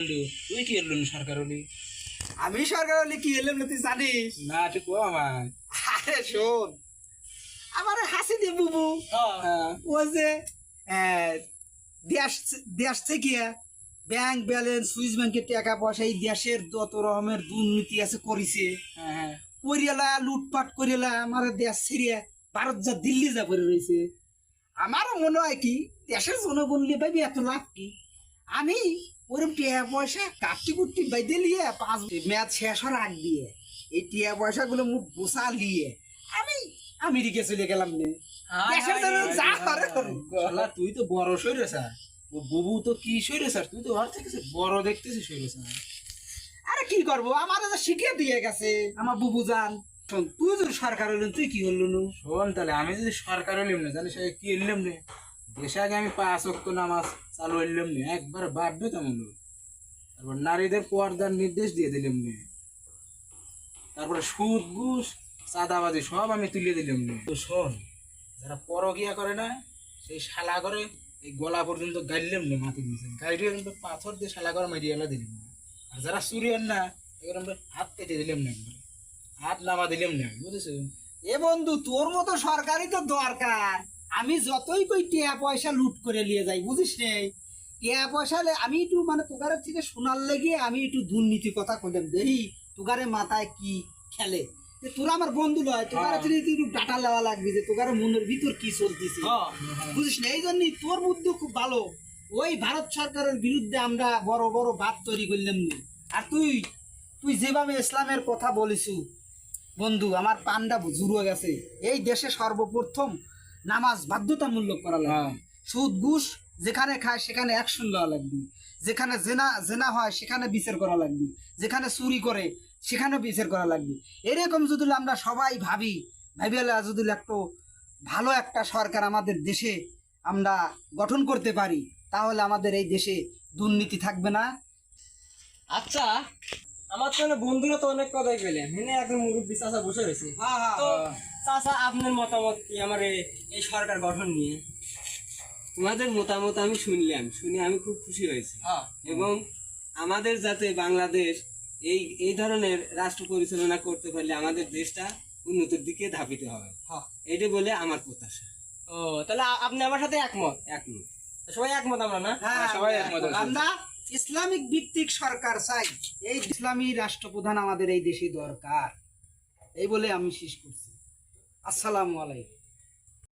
তুই কি এলো সরকার হলি? আমি সরকার হলে কি এলাম না তুই জানিস? না তুই কো আমার আরে শোন আমার হাসি দি বুবু। হ্যাঁ। ও যে দেশ দেশ থেকে ব্যাংক ব্যালেন্স সুইস ব্যাংকের টাকা পয়সা এই দেশের যত রকমের দুর্নীতি আছে করিছে হ্যাঁ, হ্যাঁ। করিয়ালা লুটপাট করিয়ালা আমার দেশ ছেড়ে ভারত যা দিল্লি যা পড়ে রয়েছে। আমারও মনে হয় কি দেশের জনগণ ভাবি এত লাভ কি? আমি ওরম টিয়া পয়সা কাটটি কুট্টি বাইদে লিয়ে পাঁচ ম্যাচ শেষ হওয়ার আগ দিয়ে এই টিয়া পয়সা গুলো মুখ বসা লিয়ে আমি আমেরিকা চলে গেলাম নে। তুই তো বড় সইরে স্যার। বুবু তো কি সইরে স্যার? তুই তো ওর থেকে বড় দেখতেছিস সইরে স্যার। আরে কি করব? আমার তো শিখে দিয়ে গেছে। আমার বুবু জান শোন, তুই যদি সরকার হলেন তুই কি হলো শোন তাহলে আমি যদি সরকার হইলাম না জানিস কি এলাম নে? দেশে আগে আমি পাঁচ অক্ট নামাজ চালু হইলাম নে, একবার বাধ্য তেমন তারপর নারীদের পর্দার নির্দেশ দিয়ে দিলাম নে। তারপরে সুদ, ঘুষ, চাঁদাবাজি সব আমি তুলে দিলাম নে। তো শোন, যারা পরকিয়া করে না, সেই শালা করে এই গলা পর্যন্ত গাইলাম নে মাটি দিয়েছে গাইডিয়ে কিন্তু পাথর দিয়ে শালা করে মারিয়ে এলা দিলাম না। আর যারা চুরিয়ার না, এগুলো আমরা হাত কেটে দিলাম না একবারে। হাত নামা দিলাম না বুঝেছ? এ বন্ধু, তোর মতো সরকারই তো দরকার। আমি যতই কই টিয়া পয়সা লুট করে নিয়ে যাই বুঝিস রে টিয়া পয়সা আমি একটু মানে তোকারের থেকে শোনার লেগে আমি একটু দুর্নীতি কথা কইলাম দেরি তোকারে মাথায় কি খেলে? তোরা আমার বন্ধু নয় তোকারে হ্যাঁ। থেকে একটু ডাটা নেওয়া লাগবে যে তোকারে মনের ভিতর কি চলতেছে। বুঝিস না? এই জন্যই তোর বুদ্ধি খুব ভালো। ওই ভারত সরকারের বিরুদ্ধে আমরা বড় বড় বাদ তৈরি করলাম নি। আর তুই তুই যেভাবে ইসলামের কথা বলিছু বন্ধু আমার পান্ডা জুড়ে গেছে। এই দেশে সর্বপ্রথম নামাজ বাধ্যতামূলক করা লাগবে। হ্যাঁ। সুদ ঘুষ যেখানে খায় সেখানে অ্যাকশন দেওয়া লাগবে। যেখানে জেনা জেনা হয় সেখানে বিচার করা লাগবে। যেখানে চুরি করে সেখানে বিচার করা লাগবে। এরকম যদি আমরা সবাই ভাবি ভাবিয়ালা যদি একটু ভালো একটা সরকার আমাদের দেশে আমরা গঠন করতে পারি তাহলে আমাদের এই দেশে দুর্নীতি থাকবে না। আচ্ছা আমার তো বন্ধুরা তো অনেক কথাই পেলেন এনে একজন মুরব্বী চাচা বসে রয়েছে। তো চাচা আপনার মতামত কি? আমার এই- সরকার গঠন নিয়ে। তোমাদের মতামত আমি শুনলাম শুনে আমি খুব খুশি হয়েছি। হ্যাঁ। এবং আমাদের যাতে বাংলাদেশ এই এই ধরনের রাষ্ট্র পরিচালনা করতে পারলে আমাদের দেশটা উন্নতির দিকে ধাপিতে হবে। হ্যাঁ। এটা বলে আমার প্রত্যাশা। ও তাহলে আপনি আমার সাথে একমত? একমত। সবাই একমত আমরা না? হ্যাঁ, সবাই একমত আমরা ইসলামিক ভিত্তিক সরকার চাই। এই ইসলামী রাষ্ট্রপ্রধান আমাদের এই দেশে দরকার। এই বলে আমি শেষ করছি। আসসালামু আলাইকুম।